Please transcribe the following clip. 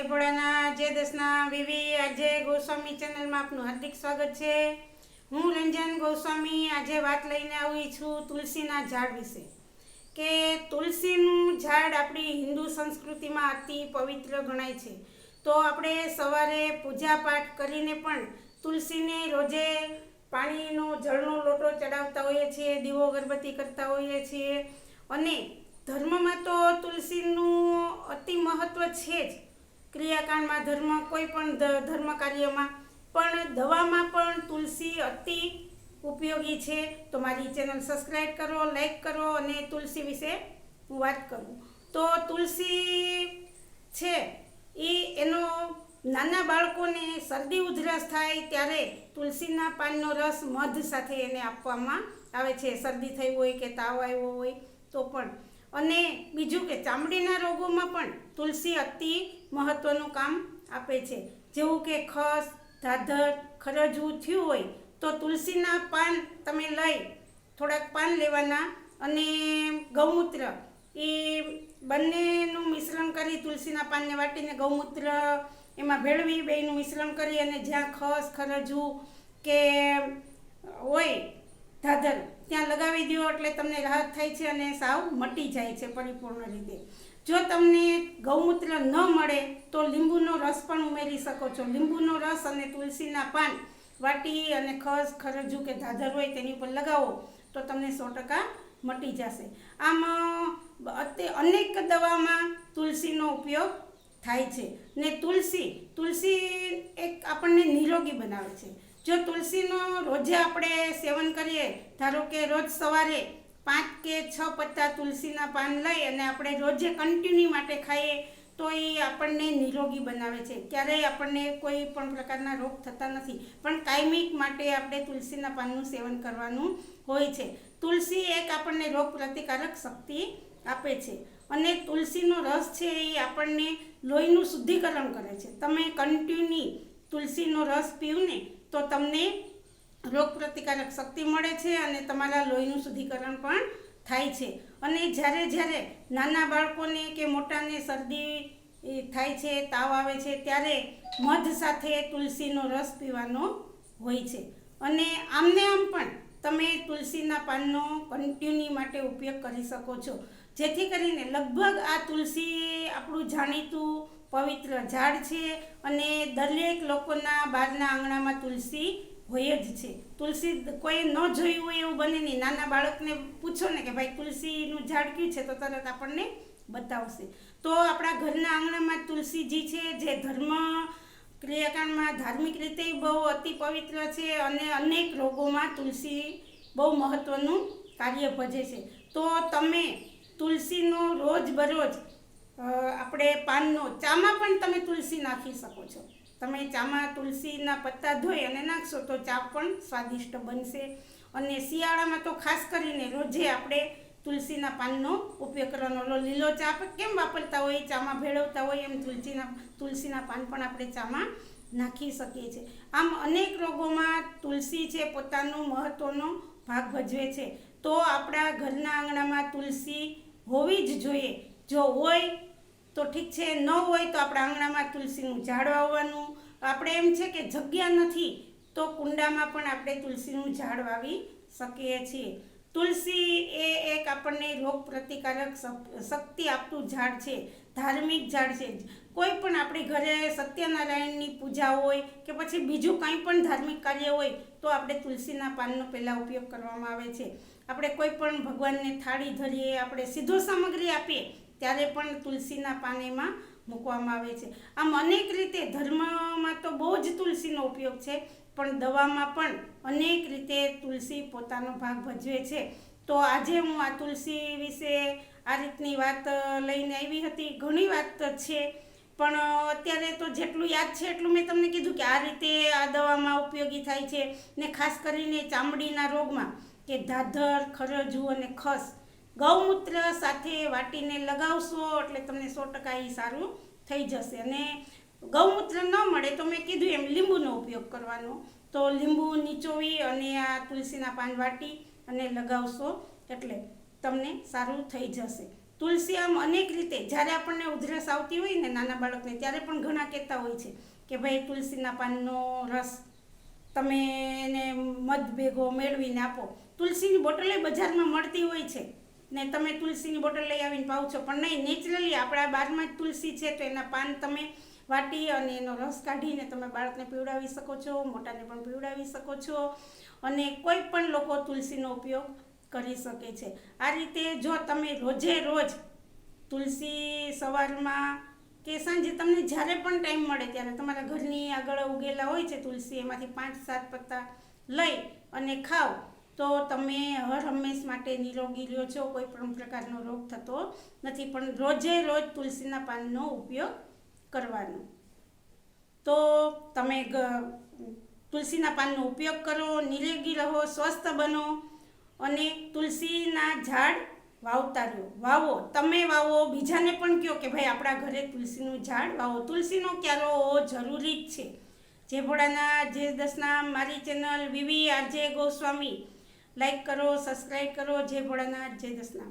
હે ભોળાના જય દસના વિવી આજે ગોસ્વામી ચેનલમાં આપનું હાર્દિક સ્વાગત છે. હું રંજન ગોસ્વામી આજે વાત લઈને આવી છું તુલસીના ઝાડ વિશે. કે તુલસીનું ઝાડ આપણી હિન્દુ સંસ્કૃતિમાં અતિ પવિત્ર ગણાય છે. તો આપણે સવારે પૂજા પાઠ કરીને પણ તુલસીને રોજે પાણીનો, જળનો લોટો ચડાવતા હોઈએ છીએ, દીવો અગરબત્તી કરતા હોઈએ છીએ. અને ધર્મમાં તો તુલસીનું અતિ મહત્ત્વ છે જ. ક્રિયાકાંડમાં ધર્મ, કોઈ પણ ધર્મ કાર્યમાં પણ દવામાં પણ તુલસી અતિ ઉપયોગી છે. તો મારી ચેનલ સબસ્ક્રાઈબ કરો, લાઈક કરો અને તુલસી વિશે હું વાત કરું. તો તુલસી છે, એ એનો નાના બાળકોને શરદી ઉધરસ થાય ત્યારે તુલસીના પાનનો રસ મધ સાથે એને આપવામાં આવે છે. શરદી થઈ હોય કે તાવ આવ્યો હોય તો પણ અને બીજું કે ચામડીના રોગોમાં પણ તુલસી અતિ મહત્વનું કામ આપે છે. જેવું કે ખસ, ધાધર ખરજવું થયું હોય તો તુલસીના પાન તમે લઈ થોડાક પાન લેવાના અને ગૌમૂત્ર એ બંનેનું મિશ્રણ કરી તુલસીના પાનને વાટીને ગૌમૂત્ર એમાં ભેળવી, બેયનું મિશ્રણ કરી અને જ્યાં ખસ ખરજવું કે હોય ધાધર, ત્યાં લગાવી દો એટલે તમને રાહત થાય છે અને સાવ મટી જાય છે પરિપૂર્ણ રીતે. જો તમને ગૌમૂત્ર ન મળે તો લીંબુનો રસ પણ ઉમેરી શકો છો. લીંબુનો રસ અને તુલસીના પાન, વાટી અને ખસ, ખરજુ કે ધાધર હોય તેની ઉપર લગાવો તો તમને સો ટકા મટી જશે. આમ અત્યારે અનેક દવામાં તુલસીનો ઉપયોગ થાય છે. ને તુલસી તુલસી એક આપણને નિરોગી બનાવે છે. જો તુલસીનો રોજે આપણે સેવન કરીએ, ધારો કે રોજ સવારે પાંચ કે છ પત્તા તુલસીના પાન લઈ અને આપણે રોજે કન્ટિન્યુ માટે ખાઈએ, તો એ આપણને નિરોગી બનાવે છે. ક્યારેય આપણને કોઈ પણ પ્રકારના રોગ થતા નથી. પણ કાયમિક માટે આપણે તુલસીના પાનનું સેવન કરવાનું હોય છે. તુલસી એક આપણને રોગ પ્રતિકારક શક્તિ આપે છે અને તુલસીનો રસ છે એ આપણને લોહીનું શુદ્ધિકરણ કરે છે. તમે કન્ટિન્યુ તુલસીનો રસ પીવું ને તો તમને રોગ પ્રતિકારક શક્તિ મળે છે અને તમારા લોહીનું શુદ્ધિકરણ પણ થાય છે. અને જ્યારે જ્યારે નાના બાળકોને કે મોટાને શરદી થાય છે, તાવ આવે છે, ત્યારે મધ સાથે તુલસીનો રસ પીવાનો હોય છે. અને આમને આમ પણ તમે તુલસીના પાનનો કન્ટિન્યુ માટે ઉપયોગ કરી શકો છો. જેથી કરીને લગભગ આ તુલસી આપણું જાણીતું પવિત્ર ઝાડ છે અને દરેક લોકોના બહારના આંગણામાં તુલસી હોય જ છે. તુલસી કોઈ ન જોયું હોય એવું બને નહીં. નાના બાળકને પૂછો ને કે ભાઈ તુલસીનું ઝાડ કયું છે તો તરત આપણને બતાવશે. તો આપણા ઘરના આંગણામાં તુલસીજી છે જે ધર્મ ક્રિયાકાંડમાં ધાર્મિક રીતે બહુ અતિ પવિત્ર છે અને અનેક રોગોમાં તુલસી બહુ મહત્ત્વનું કાર્ય ભજે છે. તો તમે તુલસીનો રોજ બરોજ આપણે પાનનો ચામાં પણ તમે તુલસી નાખી શકો છો. તમે ચામાં તુલસીના પત્તા ધોઈ અને નાખશો તો ચા પણ સ્વાદિષ્ટ બનશે. અને શિયાળામાં તો ખાસ કરીને રોજે આપણે તુલસીના પાનનો ઉપયોગ કરવાનો. લીલો ચા કેમ વાપરતા હોય, ચામાં ભેળવતા હોય એમ તુલસીના તુલસીના પાન પણ આપણે ચામાં નાખી શકીએ છીએ. આમ અનેક રોગોમાં તુલસી છે પોતાનો મહત્ત્વનો ભાગ ભજવે છે. તો આપણા ઘરના આંગણામાં તુલસી હોવી જ જોઈએ. જો હોય તો ઠીક છે, ન હોય તો આપણા આંગણામાં તુલસીનું ઝાડ વાવવાનું. આપણે એમ છે કે જગ્યા નથી, તો કુંડામાં પણ આપણે તુલસીનું ઝાડ વાવી શકીએ છીએ. તુલસી એ એક આપણને રોગ પ્રતિકારક શક- શક્તિ આપતું ઝાડ છે, ધાર્મિક ઝાડ છે. કોઈ પણ આપણી ઘરે સત્યનારાયણની પૂજા હોય કે પછી બીજું કંઈ પણ ધાર્મિક કાર્ય હોય, તો આપણે તુલસીના પાનનો પહેલાં ઉપયોગ કરવામાં આવે છે. આપણે કોઈ પણ ભગવાનને થાળી ધરીએ, આપણે સીધો સામગ્રી આપીએ ત્યારે પણ તુલસીના પાનેમાં મૂકવામાં આવે છે. આમ અનેક રીતે ધર્મમાં તો બહુ જ તુલસીનો ઉપયોગ છે, પણ દવામાં પણ અનેક રીતે તુલસી પોતાનો ભાગ ભજવે છે. તો આજે હું આ તુલસી વિશે આ રીતની વાત લઈને આવી હતી. ઘણી વાત છે, પણ અત્યારે તો જેટલું યાદ છે એટલું મેં તમને કીધું કે આ રીતે આ દવામાં ઉપયોગી થાય છે. ને ખાસ કરીને ચામડીના રોગમાં, કે ધાધર, ખરજુ અને ખસ ગૌમૂત્ર સાથે વાટીને લગાવશો એટલે તમને સો ટકા એ સારું થઈ જશે. અને ગૌમૂત્ર ન મળે તો મેં કીધું એમ લીંબુનો ઉપયોગ કરવાનો. તો લીંબુ નીચોવી અને આ તુલસીના પાન વાટી અને લગાવશો એટલે તમને સારું થઈ જશે. તુલસી આમ અનેક રીતે જ્યારે આપણને ઉધરસ આવતી હોય ને નાના બાળકને ત્યારે પણ ઘણા કહેતા હોય છે કે ભાઈ તુલસીના પાનનો રસ તમે એને મધ ભેગો મેળવીને આપો. તુલસીની બોટલે બજારમાં મળતી હોય છે. ને તમે તુલસીની બોટલ લઈ આવીને પાવ છો. પણ નહીં, નેચરલી આપણા બારમાં જ તુલસી છે, તો એના પાન તમે વાટી અને એનો રસ કાઢીને તમે બાળકને પીવડાવી શકો છો, મોટાને પણ પીવડાવી શકો છો અને કોઈ પણ લોકો તુલસીનો ઉપયોગ કરી શકે છે. આ રીતે જો તમે રોજે રોજ તુલસી સવારમાં કે સાંજે તમને જ્યારે પણ ટાઈમ મળે ત્યારે તમારા ઘરની આગળ ઉગેલા હોય છે તુલસી, એમાંથી પાંચ સાત પત્તા લઈ અને ખાઓ. તો તમે હર હંમેશ માટે નિરોગી રહ્યો છો, કોઈ પણ પ્રકારનો રોગ થતો નથી, પણ રોજે રોજ તુલસીના પાનનો ઉપયોગ કરવાનો. તો તમે તુલસીના પાનનો ઉપયોગ કરો, નિરોગી રહો, સ્વસ્થ બનો અને તુલસીના ઝાડ વાવતા રહો. વાવો. તમે વાવો, બીજાને પણ કહો કે ભાઈ આપણા ઘરે તુલસીનું ઝાડ વાવો. તુલસીનો ક્યારો જરૂરી જ છે. જે જે દસના, મારી channel VV RJ Goswami like કરો સબસ્ક્રાઈબ કરો. જય ભોળાનાથ જય દસના